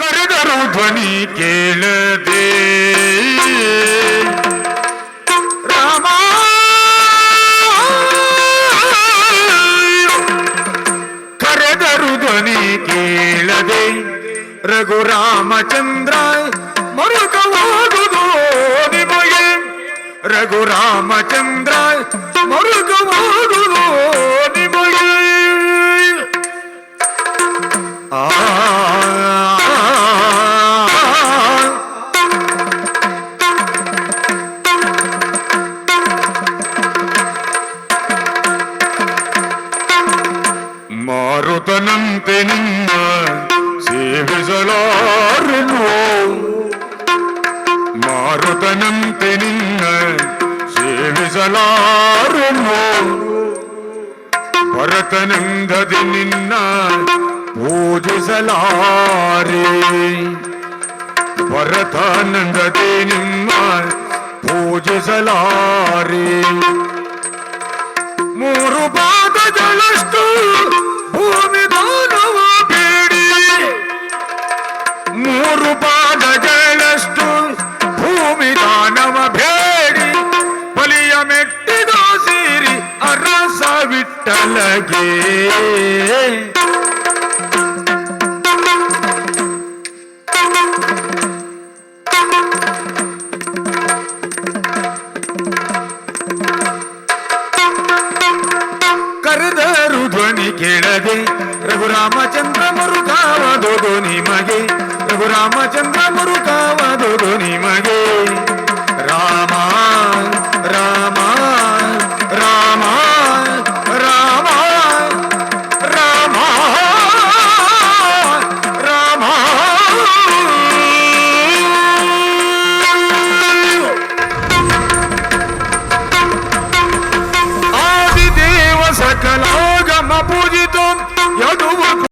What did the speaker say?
ಕರೆದರು ಧ್ವನಿ ಕೇಳದೆ ರಾಮ ಕರೆದರು ಧ್ವನಿ ಕೇಳದೆ ರಘುರಾಮಚಂದ್ರ ಮರುಕವಾದುದು ನಿಮಗೆ ರಘುರಾಮಚಂದ್ರ ಮರುಕವಾದುದು ನಿಮಗೆ ಆ ಮಾರುತನಂತೆ ನಿನ್ನ ಸೇವಿಸಲಾರನು ಮಾರುತನಂತೆ ನಿನ್ನ ಸೇವಿಸಲಾರನು ಭರತನಂದದಿ ನಿನ್ನ ಪೂಜಿಸಲಾರೆ. ಭರತಾನಂದದಿ ನಿಮ್ಮ ಪೂಜಿಸಲಾರೆ. ಮೂರು ಪಾದಗಳಷ್ಟು ವಿಠಲಗೆ ಕರೆದರು ಧ್ವನಿ ಕೇಳದೆ ರಘುರಾಮಚಂದ್ರ ಮರುಗಾವದು ನಿಮಗೆ ರಘುರಾಮಚಂದ್ರ ಮರು